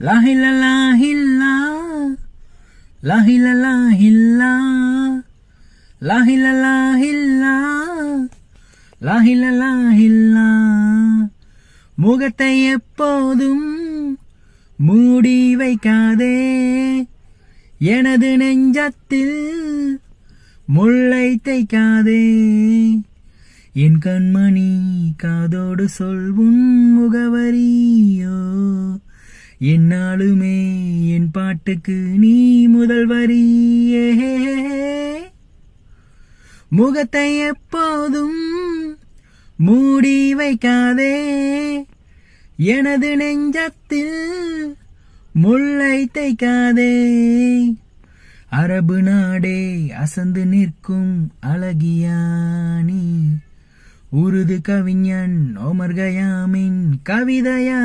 லாஹில லாஹில்லா லாஹில லாஹில்லா முகத்தை எப்போதும் மூடி வைக்காதே. எனது நெஞ்சத்தில் முல்லை தைக்காதே என் கண்மணி காதோடு சொல்வும் முகவரியோ? என்னாலுமே என் பாட்டுக்கு நீ முதல் வரியே. முகத்தை எப்போதும் மூடி வைக்காதே. எனது நெஞ்சத்தில் முல்லை தைக்காதே அரபு நாடே அசந்து நிற்கும் அழகியானி. உருது கவிஞன் ஓமர் கயாமின் கவிதையா.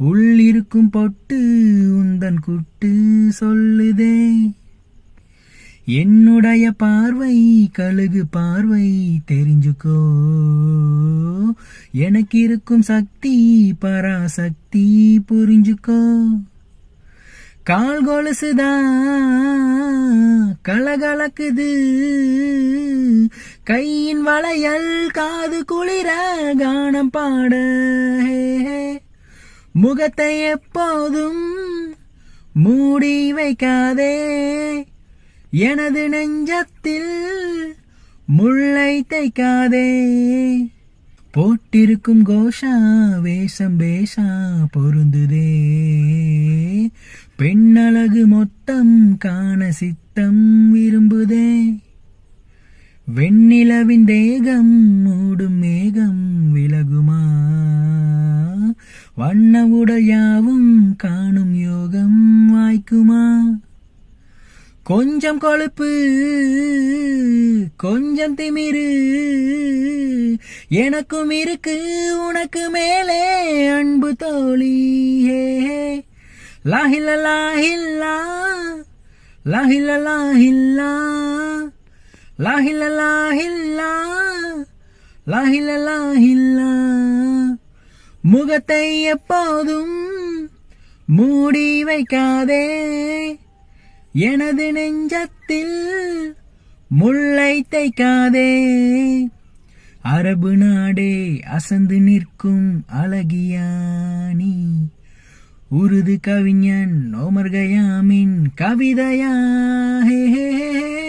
உள்ளிருக்கும் பொட்டு உந்தன் குட்டு சொல்லுதே. என்னுடைய பார்வை கழுகு பார்வை தெரிஞ்சுக்கோ. எனக்கு இருக்கும் சக்தி பராசக்தி புரிஞ்சுக்கோ. கால் கொலுசுதான் கலகலக்குது. கையின் வளையல் காது குளிர கானம் பாட முகத்தை எப்போதும் மூடி வைக்காதே. எனது நெஞ்சத்தில் முள்ளை தைக்காதே போட்டிருக்கும் கோஷா வேஷம் பேஷா பொருந்துதே. பெண்ணழகு மொத்தம் காண சித்தம் விரும்புதே. வெண்ணிலவின் தேகம் மூடும் வண்ண உடையாவும் காணும் யோகம் வாய்க்குமா? கொஞ்சம் கொழுப்பு கொஞ்சம் திமிரு எனக்கும் இருக்கு உனக்கு மேலே அன்பு தோழி ஹே, ஹே. லாஹில லாஹில்லா லாஹில லாஹில்லா லாஹில லாஹில்லா லாஹில லாஹில்லா முகத்தை எப்போதும் மூடி வைக்காதே. எனது நெஞ்சத்தில் முல்லை தைக்காதே அரபு நாடே அசந்து நிற்கும் அழகியானி உருது கவிஞன் ஓமர்கயாமின் கயாமின் கவிதையா ஹே,